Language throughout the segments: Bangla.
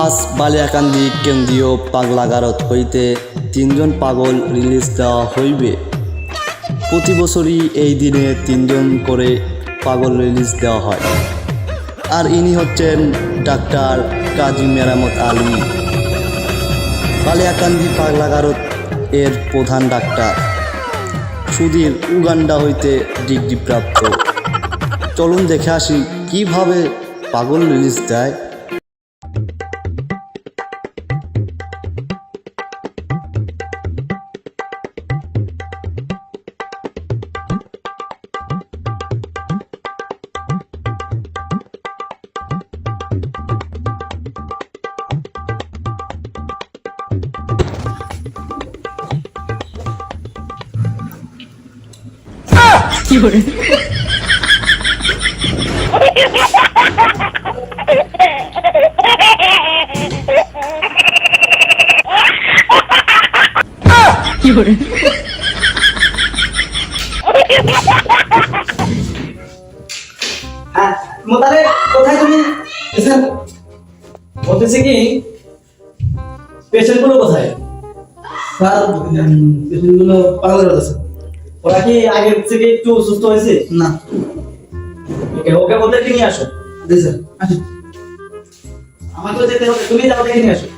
আজ বালিয়াকান্দি কেন্দ্রীয় পাগলাগারত হইতে তিনজন পাগল রিলিজ দেওয়া হইবে। প্রতি বছরই এই দিনে তিনজন করে পাগল রিলিজ দেওয়া হয়। আর ইনি হচ্ছেন ডাক্তার কাজী মেরামত আলী। বালিয়াকান্দি পাগলাগারত এর প্রধান ডাক্তার। সুধীর উগান্ডা হইতে ডিগ্রিপ্রাপ্ত চলুন দেখে আসি কীভাবে পাগল রিলিজ দেয়। মোতালে কোথায় তুমি? বলতেছি কি পেশেন্টগুলো কোথায়? স্যার পেশেন্টগুলো পাগলের আছে। ওরা কি আগের থেকে একটু সুস্থ হয়েছে? না। ওকে ওকে ওদেরকে নিয়ে আসো। জি স্যার আসুন আমাকেও যেতে হবে তুমি যাও দেখে নিয়ে আসো।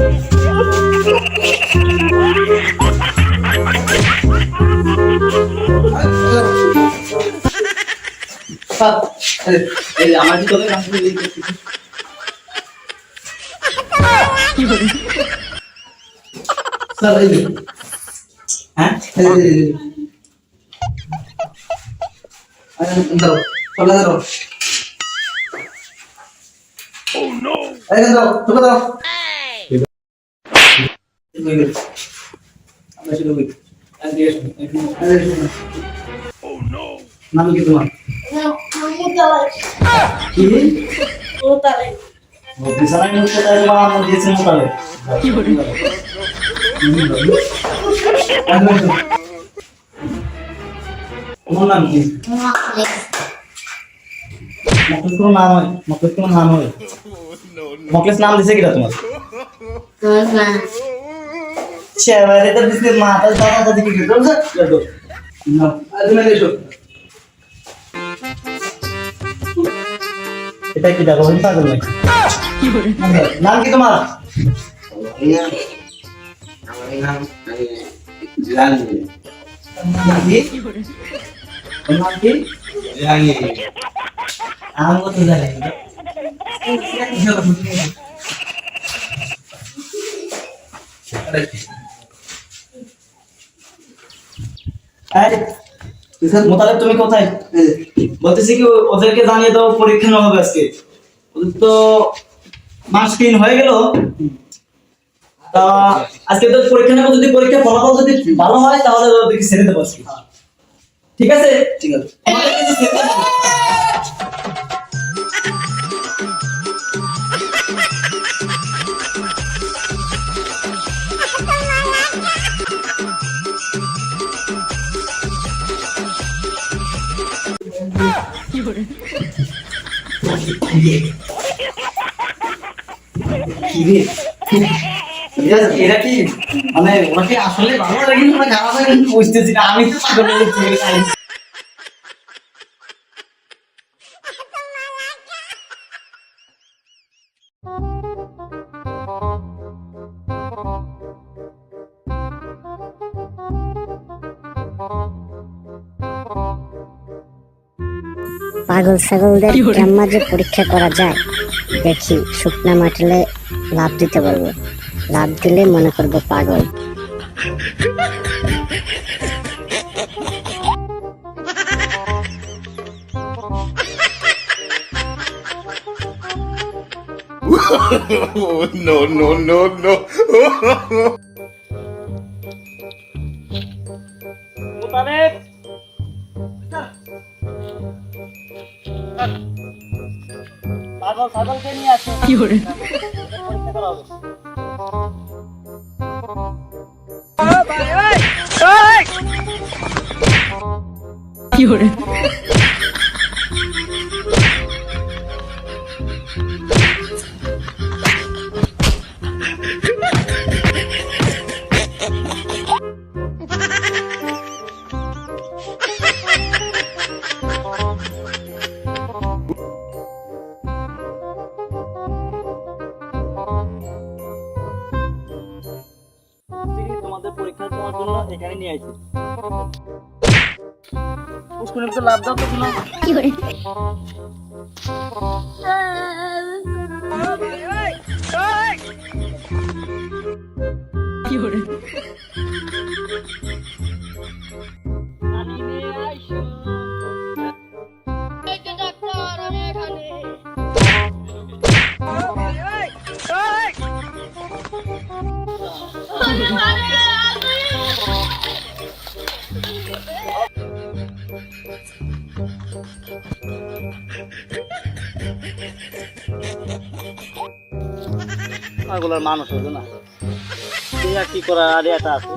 যে আমার ভিতরে আসলে এই যে- স্যার এই হ্যাঁ এই যে- এই যে- আরে, দাঁড়াও, চলে দাঁড়াও। এই নাম কি তোমার? কি? বিছানায় মোতালে তোমার নাম কি? মকলেস কোনো নাম হয় মকলেস কোনো নাম নাম দিছে কিটা তোমার? শেয়ারে তো দিছে মাথা দাদা দাদি কি করছ না, আর তুমি এসো। এটা কি দেখো আমি পাগল নাকি নাম কি তোমার নাম কি ওর নাম কি আমি তো জানি না। আরে মোতালেব তুমি কোথায়? বলতেছি কি ওদেরকে জানিয়ে দাও পরীক্ষা না হবে আজকে। ওদের তো মাস তিন হয়ে গেল। তা আজকে তো পরীক্ষা নেব যদি পরীক্ষা ফলাফল যদি ভালো হয় তাহলে ওদেরকে ছেড়ে দেবো আজকে। ঠিক আছে? ঠিক আছে। এরা- কি মানে ওরা কি আসলে ভালো লাগে না খারাপ লাগে বুঝতেছি না আমি তো পাগল ছাগলদের কেমন যে পরীক্ষা করা যায়। দেখি শুকনা মাটিলে লাভ দিতে পারব লাভ দিলে মনে করব পাগল। No, no, no, no. করে? পরীক্ষা করা? এখানে নিয়ে আসি। পুষ্কুনি তো লাভ দাও তো কোনো ডাক্তার আমি এখানে পাগলার মানুষ হলো না। কি করা আর এটা আছে।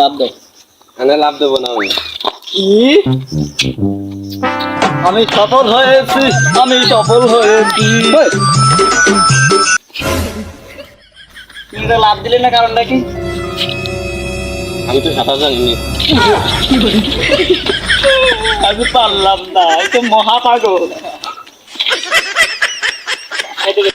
লাভ লাভ দেবো না আমি। কি? আমি সফল হয়েছি আমি সফল হয়েছি। লাভ দিলে না কারণটা কি? আমি তো সাঁতার জানিনি আমি পারলাম না